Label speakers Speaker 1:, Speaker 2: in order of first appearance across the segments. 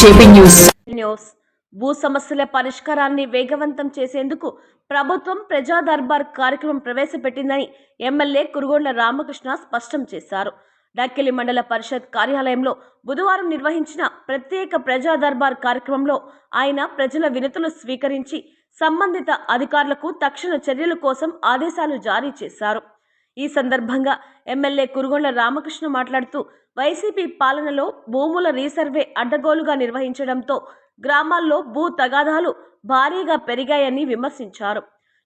Speaker 1: JP news.
Speaker 2: News. భూ సమస్యల పరిష్కారాన్ని వేగవంతం చేసేందుకు ప్రభుత్వం ప్రజా దర్బార్ కార్యక్రమం ప్రవేశపెట్టిందని ఎమ్మెల్యే కురుగొండ్ల రామకృష్ణ స్పష్టం చేశారు. డక్కిలి మండల పరిషత్ కార్యాలయంలో బుధవారం నిర్వహించిన ప్రత్యేక ప్రజా దర్బార్ కార్యక్రమంలో ఆయన ప్రజల వినతులు స్వీకరించి సంబంధిత అధికారులకు తక్షణ చర్యల కోసం ఆదేశాలు జారీ చేశారు. ఈ సందర్భంగా ఎమ్మెల్యే కురుగొండ రామకృష్ణ మాట్లాడుతూ వైసీపీ పాలనలో భూముల రీసర్వే అడ్డగోలుగా నిర్వహించడంతో గ్రామాల్లో భూ తగాదాలు భారీగా పెరిగాయని విమర్శించారు.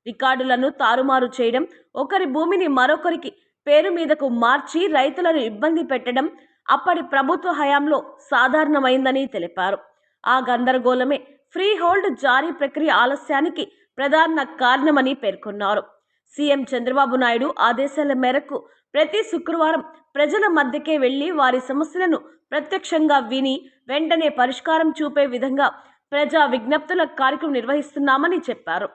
Speaker 2: రికార్డులను తారుమారు చేయడం ఒకరి భూమిని మరొకరికి పేరు మీదకు మార్చి రైతులను ఇబ్బంది పెట్టడం అప్పటి ప్రభుత్వ హయాంలో సాధారణమైందని తెలిపారు. ఆ గందరగోళమే ఫ్రీ హోల్డ్ జారీ ప్రక్రియ ఆలస్యానికి ప్రధాన కారణమని పేర్కొన్నారు. సీఎం చంద్రబాబు నాయుడు ఆదేశాల మేరకు ప్రతి శుక్రవారం ప్రజల మధ్యకే వెళ్ళి వారి సమస్యలను ప్రత్యక్షంగా విని వెంటనే పరిష్కారం చూపే విధంగా ప్రజా విజ్ఞప్తుల కార్యక్రమం నిర్వహిస్తున్నామని చెప్పారు.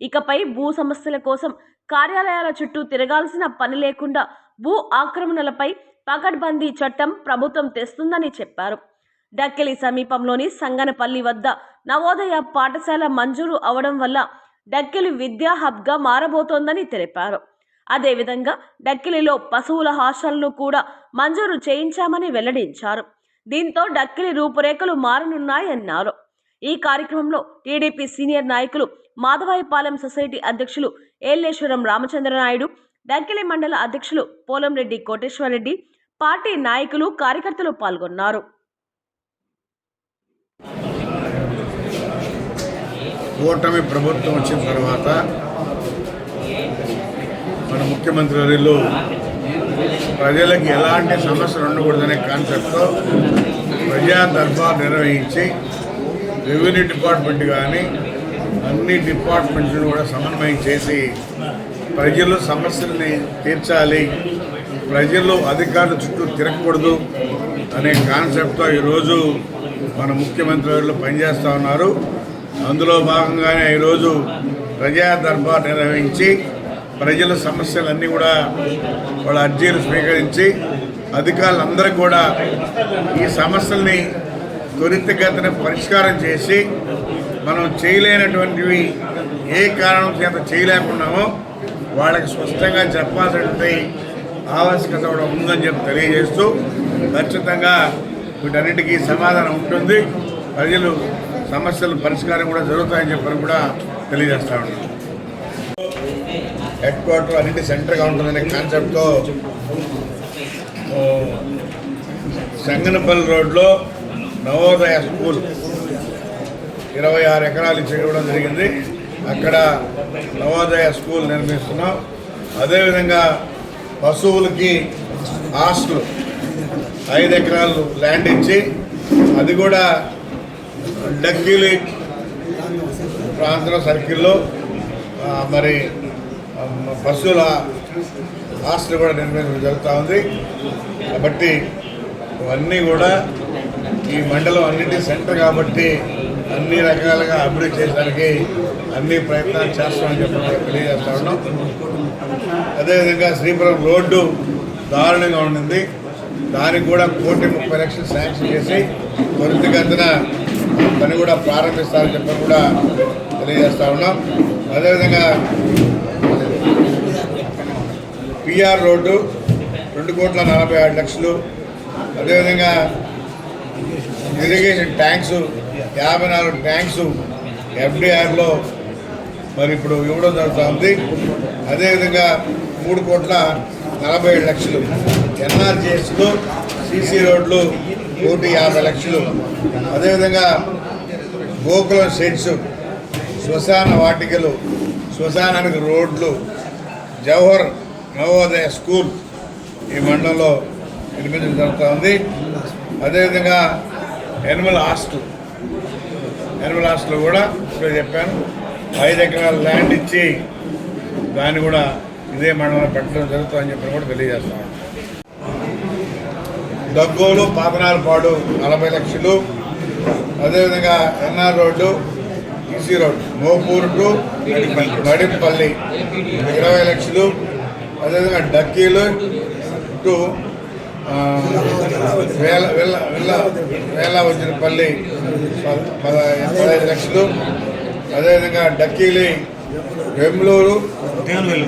Speaker 2: ఇకపై భూ సమస్యల కోసం కార్యాలయాల చుట్టూ తిరగాల్సిన పని లేకుండా భూ ఆక్రమణలపై పకడ్బందీ చట్టం ప్రభుత్వం తెస్తుందని చెప్పారు. డక్కెలి సమీపంలోని సంగనపల్లి వద్ద నవోదయ పాఠశాల మంజూరు అవడం వల్ల డక్కెలి విద్యా హబ్గా మారబోతోందని తెలిపారు. అదేవిధంగా డక్కిలిలో పశువుల హాస్టల్ను కూడా మంజూరు చేయించామని వెల్లడించారు. దీంతో డక్కిలి రూపురేఖలు మారనున్నాయన్నారు. ఈ కార్యక్రమంలో టీడీపీ సీనియర్ నాయకులు మాధవాయిపాలెం సొసైటీ అధ్యక్షులు ఏలేశ్వరం రామచంద్రనాయుడు డక్కిలి మండల అధ్యక్షులు పోలంరెడ్డి కోటేశ్వరరెడ్డి పార్టీ నాయకులు కార్యకర్తలు పాల్గొన్నారు.
Speaker 3: కూటమి ప్రభుత్వం వచ్చిన తర్వాత మన ముఖ్యమంత్రి వారిలో ప్రజలకు ఎలాంటి సమస్యలు ఉండకూడదనే కాన్సెప్ట్తో ప్రజా దర్బార్ నిర్వహించి రెవెన్యూ డిపార్ట్మెంట్ కానీ అన్ని డిపార్ట్మెంట్స్ను కూడా సమన్వయం చేసి ప్రజలు సమస్యల్ని తీర్చాలి ప్రజలు అధికారుల చుట్టూ తిరగకూడదు అనే కాన్సెప్ట్తో ఈరోజు మన ముఖ్యమంత్రి వర్యులు పనిచేస్తూ ఉన్నారు. అందులో భాగంగానే ఈరోజు ప్రజా దర్బార్ నిర్వహించి ప్రజల సమస్యలన్నీ కూడా వాళ్ళ అర్జీలు స్వీకరించి అధికారులందరూ కూడా ఈ సమస్యల్ని త్వరితగతిన పరిష్కారం చేసి మనం చేయలేనటువంటివి ఏ కారణం చేత చేయలేకున్నామో వాళ్ళకి స్పష్టంగా చెప్పాల్సినటువంటి ఆవశ్యకత కూడా ఉందని చెప్పి తెలియజేస్తూ ఖచ్చితంగా వీటన్నిటికీ సమాధానం ఉంటుంది. ప్రజలు సమస్యలు పరిష్కారం కూడా జరుగుతాయని చెప్పని కూడా తెలియజేస్తా ఉన్నాం. హెడ్ క్వార్టర్ అన్నింటి సెంటర్గా ఉంటుందనే కాన్సెప్ట్తో సంగనపల్లి రోడ్లో నవోదయ స్కూల్ ఇరవై ఆరు ఎకరాలు చేయడం జరిగింది. అక్కడ నవోదయ స్కూల్ నిర్మిస్తున్నాం. అదేవిధంగా పశువులకి హాస్టల్ ఐదు ఎకరాలు ల్యాండ్ ఇచ్చి అది కూడా డక్కీలి ప్రాంతం సర్కిల్లో మరి బస్సుల పశువుల హాస్టల్ కూడా నిర్మించడం జరుగుతూ ఉంది. కాబట్టి ఇవన్నీ కూడా ఈ మండలం అన్నింటి సెంటర్ కాబట్టి అన్ని రకాలుగా అభివృద్ధి చేయడానికి అన్ని ప్రయత్నాలు చేస్తామని చెప్పి కూడా తెలియజేస్తా ఉన్నాం. అదేవిధంగా శ్రీపురం రోడ్డు దారుణంగా ఉండింది. దానికి కూడా కోటి ముప్పై లక్షలు శాంక్షన్ చేసి త్వరితగతిన పని కూడా ప్రారంభిస్తారని చెప్పి కూడా తెలియజేస్తా ఉన్నాం. అదేవిధంగా పిఆర్ రోడ్డు రెండు కోట్ల నలభై ఆరు లక్షలు. అదేవిధంగా ఇరిగేషన్ ట్యాంక్స్ యాభై నాలుగు ట్యాంక్స్ ఎఫ్డిఆర్లో మరి ఇప్పుడు ఇవ్వడం జరుగుతుంది. అదేవిధంగా మూడు కోట్ల నలభై ఏడు లక్షలు. ఎన్ఆర్జిఎస్లు సీసీ రోడ్లు కోటి యాభై లక్షలు. అదేవిధంగా గోకులం షెడ్స్ శ్మశాన వాటికలు శ్మశానానికి రోడ్లు జవహర్ నవోదయ స్కూల్ ఈ మండలంలో నిర్మించడం జరుగుతూ ఉంది. అదేవిధంగా ఎనిమల్ హాస్టల్ ఎనిమల్ హాస్టల్ కూడా ఇప్పుడు చెప్పాను. ఐదు ఎకరాల ల్యాండ్ ఇచ్చి దాన్ని కూడా ఇదే మండలంలో పెట్టడం జరుగుతుందని చెప్పి కూడా తెలియజేస్తాం. దగ్గోలు పాతనాలపాడు నలభై లక్షలు. అదేవిధంగా NR road EC road Mopur to Nadipalli ఇరవై లక్షలు. అదేవిధంగా డక్కీలు టు వేల వేల వేల వేల వచ్చిన పల్లి పద ఎనభై పదహైదు లక్షలు. అదేవిధంగా డక్కీలి వెమ్లూరు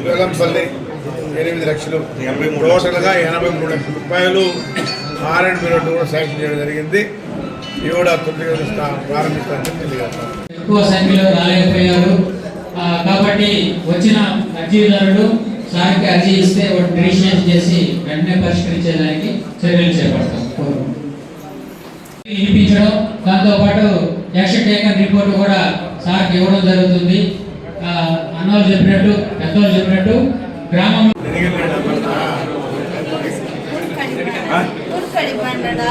Speaker 3: వేలంపల్లి ఎనిమిది లక్షలు. టోటల్గా ఎనభై మూడు లక్షల రూపాయలు ఆర్ అండ్ బి రోడ్డు కూడా శాంక్షన్ చేయడం జరిగింది. ఇవి కూడా తొమ్మిది ప్రారంభిస్తానని తెలియజేస్తాను
Speaker 1: ఎక్కువ సంఖ్యలో రాలేకపోయారు. ఆ, కాబట్టి వచ్చిన అర్జీదారుడు సార్కి అర్జీ ఇస్తే రిజిస్ట్రేషన్ చేసి వెంటనే పరిష్కరించేదానికి చర్యలు చేపడతాం. వినిపించడం దాంతోపాటు యాక్షన్ టేకన్ రిపోర్ట్ కూడా సార్కి ఇవ్వడం జరుగుతుంది. ఆ, చెప్పినట్టు పెద్దోళ్ళు చెప్పినట్టు గ్రామం
Speaker 4: ఉరుకడి బండడా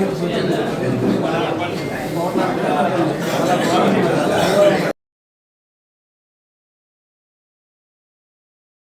Speaker 5: Yeah.